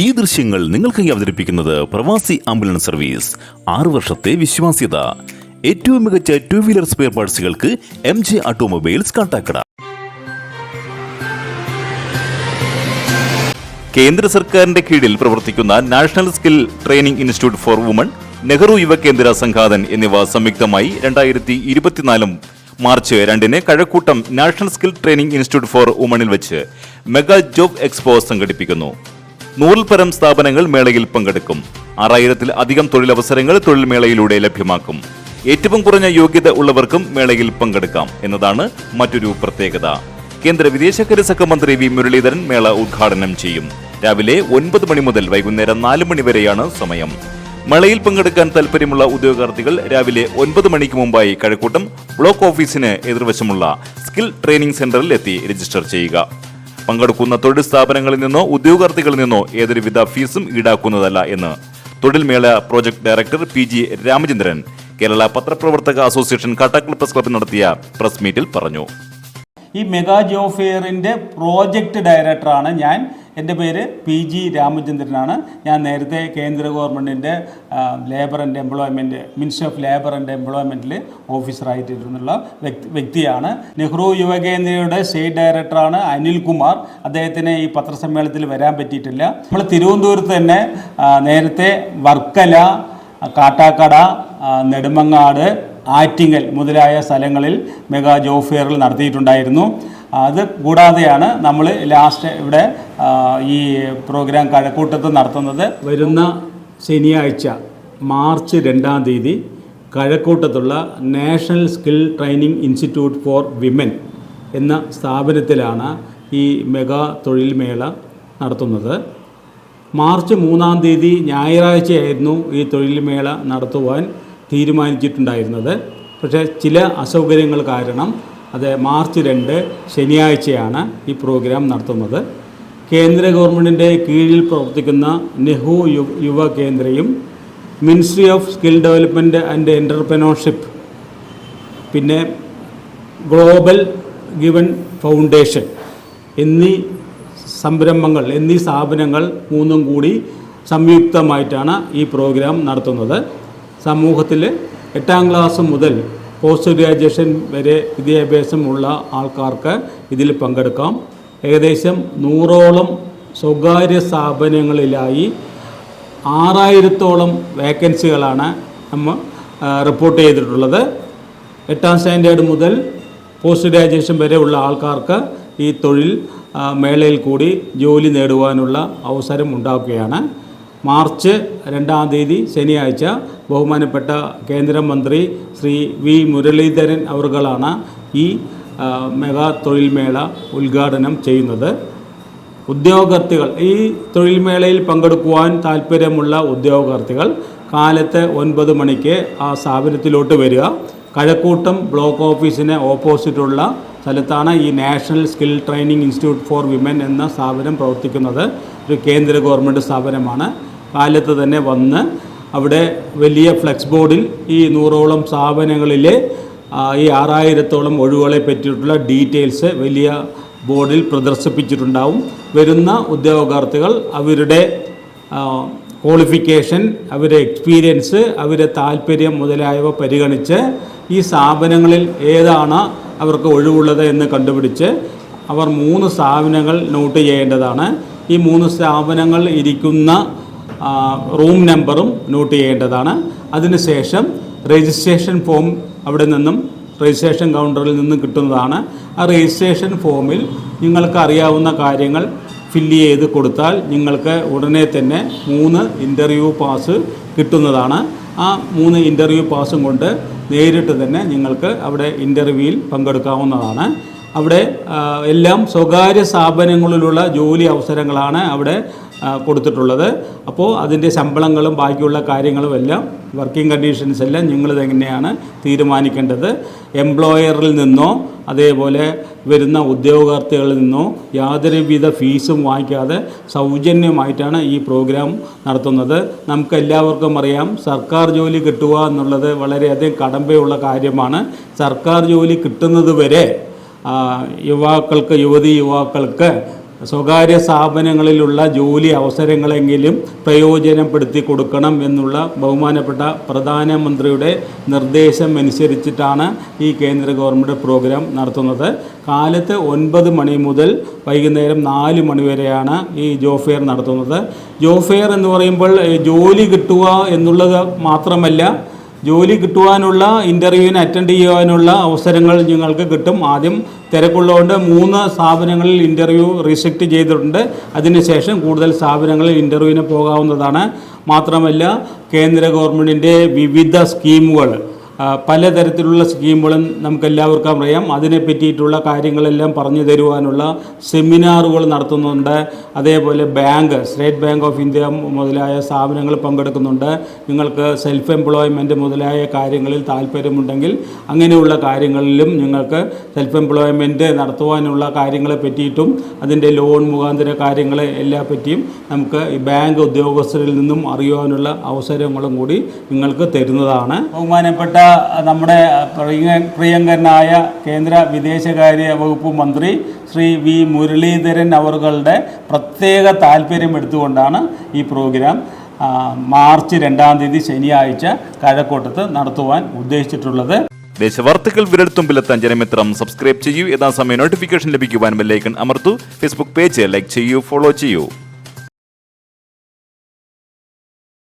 ഈ ദൃശ്യങ്ങൾ നിങ്ങൾക്കായി അവതരിപ്പിക്കുന്നത് പ്രവാസി ആംബുലൻസ് സർവീസ്. ആറു വർഷത്തെ വിശ്വാസ്യത. ഏറ്റവും മികച്ച ടു വീലർ സ്പെയർ പാർട്സുകൾക്ക് എം ജെ ഓട്ടോമൊബൈൽസ് കാട്ടാക്കട. കേന്ദ്ര സർക്കാരിന്റെ കീഴിൽ പ്രവർത്തിക്കുന്ന national skill training institute for woman Nehru Yuva യുവകേന്ദ്ര സംഘാതൻ എന്നിവ സംയുക്തമായി രണ്ടായിരത്തി ഇരുപത്തിനാലും മാർച്ച് രണ്ടിന് Kazhakoottam national skill training institute for വുമണിൽ വെച്ച് മെഗാ ജോബ് എക്സ്പോ സംഘടിപ്പിക്കുന്നു. നൂറിൽ പരം സ്ഥാപനങ്ങൾ മേളയിൽ പങ്കെടുക്കും. ആറായിരത്തിൽ അധികം തൊഴിലവസരങ്ങൾ തൊഴിൽ മേളയിലൂടെ ലഭ്യമാക്കും. ഏറ്റവും കുറഞ്ഞ യോഗ്യത ഉള്ളവർക്കും മേളയിൽ പങ്കെടുക്കാം എന്നതാണ് മറ്റൊരു പ്രത്യേകത. കേന്ദ്ര വിദേശകാര്യ സഹമന്ത്രി വി മുരളീധരൻ മേള ഉദ്ഘാടനം ചെയ്യും. രാവിലെ ഒൻപത് മണി മുതൽ വൈകുന്നേരം നാല് മണി വരെയാണ് സമയം. മേളയിൽ പങ്കെടുക്കാൻ താൽപ്പര്യമുള്ള ഉദ്യോഗാർത്ഥികൾ രാവിലെ ഒൻപത് മണിക്ക് മുമ്പായി കഴക്കൂട്ടം ബ്ലോക്ക് ഓഫീസിന് എതിർവശമുള്ള സ്കിൽ ട്രെയിനിംഗ് സെന്ററിൽ എത്തി രജിസ്റ്റർ ചെയ്യുക. പങ്കെടുക്കുന്ന തൊഴിൽ സ്ഥാപനങ്ങളിൽ നിന്നോ ഉദ്യോഗാർത്ഥികളിൽ നിന്നോ ഏതൊരുവിധ ഫീസും ഈടാക്കുന്നതല്ല എന്ന്. തൊഴിൽമേള project director P G Ramachandran Kerala പത്രപ്രവർത്തക അസോസിയേഷൻ കട്ടക്കൽ പ്രസ് ക്ലബ്ബിൽ നടത്തിയ പ്രസ് മീറ്റിൽ പറഞ്ഞു. ഈ മെഗാ ജോബ് ഫെയറിന്റെ പ്രോജക്റ്റ് ഡയറക്ടറാണ് ഞാൻ. എന്റെ പേര് പി ജി രാമചന്ദ്രനാണ്. ഞാൻ നേരത്തെ കേന്ദ്ര ഗവൺമെന്റിന്റെ labour and employment minister of labour and എംപ്ലോയ്മെന്റിൽ ഓഫീസറായിട്ടിരുന്നുള്ള വ്യക്തി വ്യക്തിയാണ്. നെഹ്റു യുവകേന്ദ്രയുടെ സ്റ്റേറ്റ് ഡയറക്ടറാണ് അനിൽ കുമാർ. അദ്ദേഹത്തിന് ഈ പത്രസമ്മേളനത്തിൽ വരാൻ പറ്റിയിട്ടില്ല. നമ്മൾ തിരുവനന്തപുരത്ത് തന്നെ നേരത്തെ വർക്കല കാട്ടാക്കട നെടുമങ്ങാട് ആറ്റിങ്ങൽ മുതലായ സ്ഥലങ്ങളിൽ മെഗാ ജോബ് ഫെയറുകൾ നടത്തിയിട്ടുണ്ടായിരുന്നു. അത് കൂടാതെയാണ് നമ്മൾ ലാസ്റ്റ് ഇവിടെ ഈ പ്രോഗ്രാം കഴക്കൂട്ടത്ത് നടത്തുന്നത്. വരുന്ന ശനിയാഴ്ച മാർച്ച് രണ്ടാം തീയതി കഴക്കൂട്ടത്തുള്ള national skill training institute for women എന്ന സ്ഥാപനത്തിലാണ് ഈ മെഗാ തൊഴിൽ മേള നടത്തുന്നത്. മാർച്ച് മൂന്നാം തീയതി ഞായറാഴ്ചയായിരുന്നു ഈ തൊഴിൽ മേള നടത്തുവാൻ തീരുമാനിച്ചിട്ടുണ്ടായിരുന്നത്. പക്ഷേ ചില അസൗകര്യങ്ങൾ കാരണം അത് മാർച്ച് രണ്ട് ശനിയാഴ്ചയാണ് ഈ പ്രോഗ്രാം നടത്തുന്നത്. കേന്ദ്ര ഗവൺമെന്റിന്റെ കീഴിൽ പ്രവർത്തിക്കുന്ന Nehru Yuva കേന്ദ്രയും ministry of skill development and entrepreneurship പിന്നെ ഗ്ലോബൽ ഗിവൻ ഫൗണ്ടേഷൻ എന്നീ സംരംഭങ്ങൾ എന്നീ സ്ഥാപനങ്ങൾ മൂന്നും കൂടി സംയുക്തമായിട്ടാണ് ഈ പ്രോഗ്രാം നടത്തുന്നത്. സമൂഹത്തിൽ എട്ടാം ക്ലാസ് മുതൽ പോസ്റ്റ് ഗ്രാജുവേഷൻ വരെ വിദ്യാഭ്യാസമുള്ള ആൾക്കാർക്ക് ഇതിൽ പങ്കെടുക്കാം. ഏകദേശം നൂറോളം സ്വകാര്യ സ്ഥാപനങ്ങളിലായി ആറായിരത്തോളം വേക്കൻസികളാണ് നമ്മൾ റിപ്പോർട്ട് ചെയ്തിട്ടുള്ളത്. എട്ടാം സ്റ്റാൻഡേർഡ് മുതൽ പോസ്റ്റ് ഗ്രാജുവേഷൻ വരെ ഉള്ള ആൾക്കാർക്ക് ഈ തൊഴിൽ മേളയിൽ കൂടി ജോലി നേടുവാനുള്ള അവസരം ഉണ്ടാക്കുകയാണ്. മാർച്ച് രണ്ടാം തീയതി ശനിയാഴ്ച ബഹുമാനപ്പെട്ട കേന്ദ്രമന്ത്രി ശ്രീ വി മുരളീധരൻ അവർകളാണ് ഈ മെഗാ തൊഴിൽമേള ഉദ്ഘാടനം ചെയ്യുന്നത്. ഉദ്യോഗാർത്ഥികൾ ഈ തൊഴിൽമേളയിൽ പങ്കെടുക്കുവാൻ താല്പര്യമുള്ള ഉദ്യോഗാർത്ഥികൾ കാലത്ത് ഒൻപത് മണിക്ക് ആ സ്ഥാപനത്തിലോട്ട് വരിക. കഴക്കൂട്ടം ബ്ലോക്ക് ഓഫീസിന് ഓപ്പോസിറ്റുള്ള സ്ഥലത്താണ് ഈ national skill training institute for women എന്ന സ്ഥാപനം പ്രവർത്തിക്കുന്നത്. ഒരു കേന്ദ്ര ഗവൺമെന്റ് സ്ഥാപനമാണ്. കാലത്ത് തന്നെ വന്ന് അവിടെ വലിയ ഫ്ലെക്സ് ബോർഡിൽ ഈ നൂറോളം സ്ഥാപനങ്ങളിലെ ഈ ആറായിരത്തോളം ഒഴിവുകളെ പറ്റിയിട്ടുള്ള ഡീറ്റെയിൽസ് വലിയ ബോർഡിൽ പ്രദർശിപ്പിച്ചിട്ടുണ്ടാവും. വരുന്ന ഉദ്യോഗാർത്ഥികൾ അവരുടെ ക്വാളിഫിക്കേഷൻ അവരുടെ എക്സ്പീരിയൻസ് അവരുടെ താല്പര്യം മുതലായവ പരിഗണിച്ച് ഈ സ്ഥാപനങ്ങളിൽ ഏതാണ് അവർക്ക് ഒഴിവുള്ളത് എന്ന് കണ്ടുപിടിച്ച് അവർ മൂന്ന് സ്ഥാപനങ്ങൾ നോട്ട് ചെയ്യേണ്ടതാണ്. ഈ മൂന്ന് സ്ഥാപനങ്ങൾ ഇരിക്കുന്ന റൂം നമ്പറും നോട്ട് ചെയ്യേണ്ടതാണ്. അതിനുശേഷം രജിസ്ട്രേഷൻ ഫോം അവിടെ നിന്നും രജിസ്ട്രേഷൻ കൗണ്ടറിൽ നിന്ന് കിട്ടുന്നതാണ്. ആ രജിസ്ട്രേഷൻ ഫോമിൽ നിങ്ങൾക്ക് അറിയാവുന്ന കാര്യങ്ങൾ ഫില്ല് ചെയ്ത് കൊടുത്താൽ നിങ്ങൾക്ക് ഉടനെ തന്നെ മൂന്ന് ഇന്റർവ്യൂ പാസ് കിട്ടുന്നതാണ്. ആ മൂന്ന് ഇന്റർവ്യൂ പാസും കൊണ്ട് നേരിട്ട് തന്നെ നിങ്ങൾക്ക് അവിടെ ഇന്റർവ്യൂവിൽ പങ്കെടുക്കാവുന്നതാണ്. അവിടെ എല്ലാം സ്വകാര്യ സ്ഥാപനങ്ങളിലുള്ള ജോലി അവസരങ്ങളാണ് അവിടെ കൊടുത്തിട്ടുള്ളത്. അപ്പോൾ അതിന്റെ ശമ്പളങ്ങളും ബാക്കിയുള്ള കാര്യങ്ങളും എല്ലാം വർക്കിംഗ് കണ്ടീഷൻസ് എല്ലാം നിങ്ങൾ തന്നെയാണ് തീരുമാനിക്കേണ്ടത്? എംപ്ലോയറിൽ നിന്നോ അതേപോലെ വരുന്ന ഉദ്യോഗാർത്ഥികളിൽ നിന്നോ യാതൊരുവിധ ഫീസും വാങ്ങിക്കാതെ സൗജന്യമായിട്ടാണ് ഈ പ്രോഗ്രാം നടത്തുന്നത്. നമുക്ക് എല്ലാവർക്കും അറിയാം സർക്കാർ ജോലി കിട്ടുക എന്നുള്ളത് വളരെയധികം കടമ്പയുള്ള കാര്യമാണ്. സർക്കാർ ജോലി കിട്ടുന്നത് വരെ യുവാക്കൾക്ക് യുവതി യുവാക്കൾക്ക് സ്വകാര്യ സ്ഥാപനങ്ങളിലുള്ള ജോലി അവസരങ്ങളെങ്കിലും പ്രയോജനപ്പെടുത്തി കൊടുക്കണം എന്നുള്ള ബഹുമാനപ്പെട്ട പ്രധാനമന്ത്രിയുടെ നിർദ്ദേശം അനുസരിച്ചിട്ടാണ് ഈ കേന്ദ്ര ഗവൺമെന്റ് പ്രോഗ്രാം നടത്തുന്നത്. കാലത്ത് ഒൻപത് മണി മുതൽ വൈകുന്നേരം നാല് മണി വരെയാണ് ഈ ജോബ് ഫെയർ നടത്തുന്നത്. ജോബ് ഫെയർ എന്ന് പറയുമ്പോൾ ജോലി കിട്ടുക എന്നുള്ളത് മാത്രമല്ല ജോലി കിട്ടുവാനുള്ള ഇന്റർവ്യൂവിന് അറ്റൻഡ് ചെയ്യുവാനുള്ള അവസരങ്ങൾ നിങ്ങൾക്ക് കിട്ടും. ആദ്യം തിരക്കുള്ളതുകൊണ്ട് മൂന്ന് സ്ഥാപനങ്ങളിൽ ഇന്റർവ്യൂ റിസെക്റ്റ് ചെയ്തിട്ടുണ്ട്. അതിനുശേഷം കൂടുതൽ സ്ഥാപനങ്ങളിൽ ഇന്റർവ്യൂവിന് പോകാവുന്നതാണ്. മാത്രമല്ല കേന്ദ്ര ഗവൺമെന്റിന്റെ വിവിധ സ്കീമുകൾ പലതരത്തിലുള്ള സ്കീമുകളും നമുക്കെല്ലാവർക്കും അറിയാം. അതിനെ പറ്റിയിട്ടുള്ള കാര്യങ്ങളെല്ലാം പറഞ്ഞു തരുവാനുള്ള സെമിനാറുകൾ നടത്തുന്നുണ്ട്. അതേപോലെ bank State Bank of India മുതലായ സ്ഥാപനങ്ങൾ പങ്കെടുക്കുന്നുണ്ട്. നിങ്ങൾക്ക് സെൽഫ് എംപ്ലോയ്മെന്റ് മുതലായ കാര്യങ്ങളിൽ താല്പര്യമുണ്ടെങ്കിൽ അങ്ങനെയുള്ള കാര്യങ്ങളിലും നിങ്ങൾക്ക് സെൽഫ് എംപ്ലോയ്മെന്റ് നടത്തുവാനുള്ള കാര്യങ്ങളെ പറ്റിയിട്ടും അതിന്റെ ലോൺ മുഖാന്തര കാര്യങ്ങളെ എല്ലാ പറ്റിയും നമുക്ക് ഈ ബാങ്ക് ഉദ്യോഗസ്ഥരിൽ നിന്നും അറിയുവാനുള്ള അവസരങ്ങളും കൂടി നിങ്ങൾക്ക് തരുന്നതാണ്. ബഹുമാനപ്പെട്ട നമ്മുടെ പ്രിയ പ്രിയങ്കരനായ കേന്ദ്ര വിദേശകാര്യ വകുപ്പ് മന്ത്രി ശ്രീ വി മുരളീധരൻ അവറുകളുടെ പ്രത്യേക താല്പര്യം എടുത്തുകൊണ്ടാണ് ഈ പ്രോഗ്രാം മാർച്ച് രണ്ടാം തീയതി ശനിയാഴ്ച കഴക്കൂട്ടത്ത് നടത്തുവാൻ ഉദ്ദേശിച്ചിട്ടുള്ളത്. ദേശവാർത്തകൾ വിരൽത്തുമ്പിലെത്താൻ ജനമിത്രം സബ്സ്ക്രൈബ് ചെയ്യൂ. യഥാസമയം നോട്ടിഫിക്കേഷൻ ലഭിക്കുവാൻ ബെല്ലൈക്കൺ അമർത്തു. ഫേസ്ബുക്ക് പേജ് ലൈക്ക് ചെയ്യൂ ഫോളോ ചെയ്യൂ.